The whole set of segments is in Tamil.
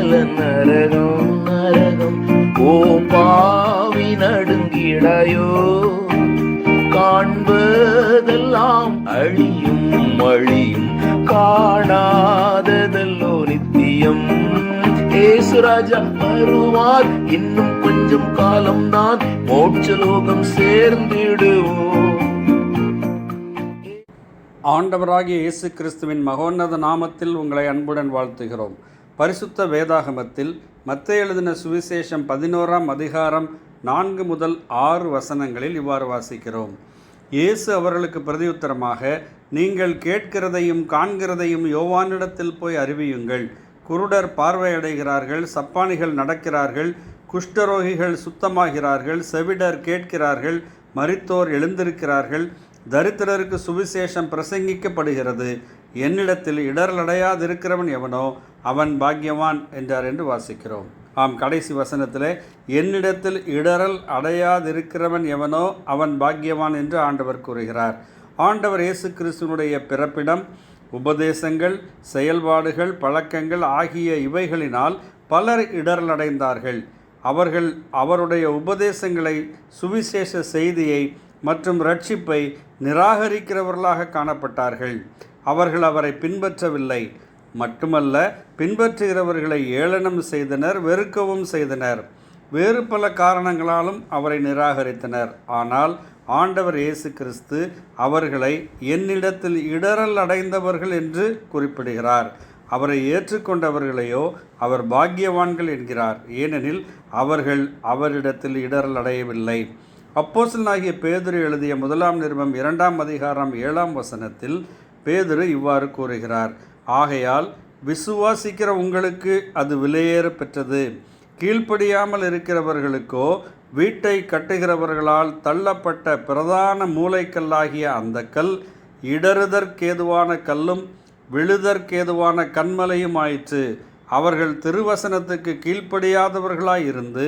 சகல நரகம் நரகம். ஓ பாவி நடுங்கிடையோ. காண்பதெல்லாம் அழியும் அழியும் காணாததல்லோ நித்தியம். ஏசுராஜா வருவார் இன்னும் கொஞ்சம் காலம்தான் மோட்சலோகம் சேர்ந்திடுவோம். ஆண்டவராகிய இயேசு கிறிஸ்துவின் மகோன்னத நாமத்தில் உங்களை அன்புடன் வாழ்த்துகிறோம். பரிசுத்த வேதாகமத்தில் மத்தேயு எழுதின சுவிசேஷம் பதினோராம் அதிகாரம் நான்கு முதல் ஆறு வசனங்களில் இவ்வாறு வாசிக்கிறோம். இயேசு அவர்களுக்கு பிரதியுத்தரமாக நீங்கள் கேட்கிறதையும் காண்கிறதையும் யோவானிடத்தில் போய் அறிவியுங்கள். குருடர் பார்வையடைகிறார்கள் சப்பானிகள் நடக்கிறார்கள் குஷ்டரோகிகள் சுத்தமாகிறார்கள் செவிடர் கேட்கிறார்கள் மரித்தோர் எழுந்திருக்கிறார்கள். தரித்திரருக்கு சுவிசேஷம் பிரசங்கிக்கப்படுகிறது. என்னிடத்தில் இடரலடையாதிருக்கிறவன் எவனோ அவன் பாக்கியவான் என்றார் என்று வாசிக்கிறோம். ஆம் கடைசி வசனத்தில் என்னிடத்தில் இடரல் அடையாதிருக்கிறவன் எவனோ அவன் பாக்கியவான் என்று ஆண்டவர் கூறுகிறார். ஆண்டவர் இயேசு கிறிஸ்துவனுடைய பிறப்பிடம் உபதேசங்கள் செயல்பாடுகள் பழக்கங்கள் ஆகிய இவைகளினால் பலர் இடரலடைந்தார்கள் அவர்கள் அவருடைய உபதேசங்களை சுவிசேஷ செய்தியை மற்றும் ரட்சிப்பை நிராகரிக்கிறவர்களாக காணப்பட்டார்கள். அவர்கள் அவரை பின்பற்றவில்லை. மட்டுமல்ல பின்பற்றுகிறவர்களை ஏளனம் செய்தனர் வெறுக்கவும் செய்தனர். வேறு பல காரணங்களாலும் அவரை நிராகரித்தனர். ஆனால் ஆண்டவர் இயேசு கிறிஸ்து அவர்களை என்னிடத்தில் இடரல் அடைந்தவர்கள் என்று குறிப்பிடுகிறார். அவரை ஏற்றுக்கொண்டவர்களையோ அவர் பாக்கியவான்கள் என்கிறார். ஏனெனில் அவர்கள் அவரிடத்தில் இடரல் அடையவில்லை. அப்போசலனாகிய பேதுரு எழுதிய முதலாம் நிருபம் இரண்டாம் அதிகாரம் ஏழாம் வசனத்தில் பேதுரு இவ்வாறு கூறுகிறார் ஆகையால் விசுவாசிக்கிற உங்களுக்கு அது விலையேற பெற்றது. கீழ்ப்படியாமல் இருக்கிறவர்களுக்கோ வீட்டை கட்டுகிறவர்களால் தள்ளப்பட்ட பிரதான மூளைக்கல்லாகிய அந்த கல் இடறுதற்கேதுவான கல்லும் விழுதற்கேதுவான கண்மலையும் ஆயிற்று அவர்கள் திருவசனத்துக்கு கீழ்ப்படியாதவர்களாய் இருந்து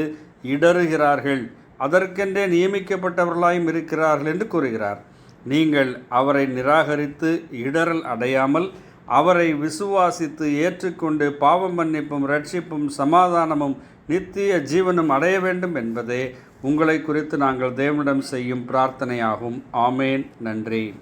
இடறுகிறார்கள். அதற்கென்றே நியமிக்கப்பட்டவர்களாயும் இருக்கிறார்கள் என்று கூறுகிறார். நீங்கள் அவரை நிராகரித்து இடரல் அடையாமல் அவரை விசுவாசித்து ஏற்றுக்கொண்டு பாவம் மன்னிப்பும் ரட்சிப்பும் சமாதானமும் நித்திய ஜீவனும் அடைய வேண்டும் என்பதே உங்களை குறித்து நாங்கள் தேவனிடம் செய்யும் பிரார்த்தனையாகும். ஆமேன். நன்றி.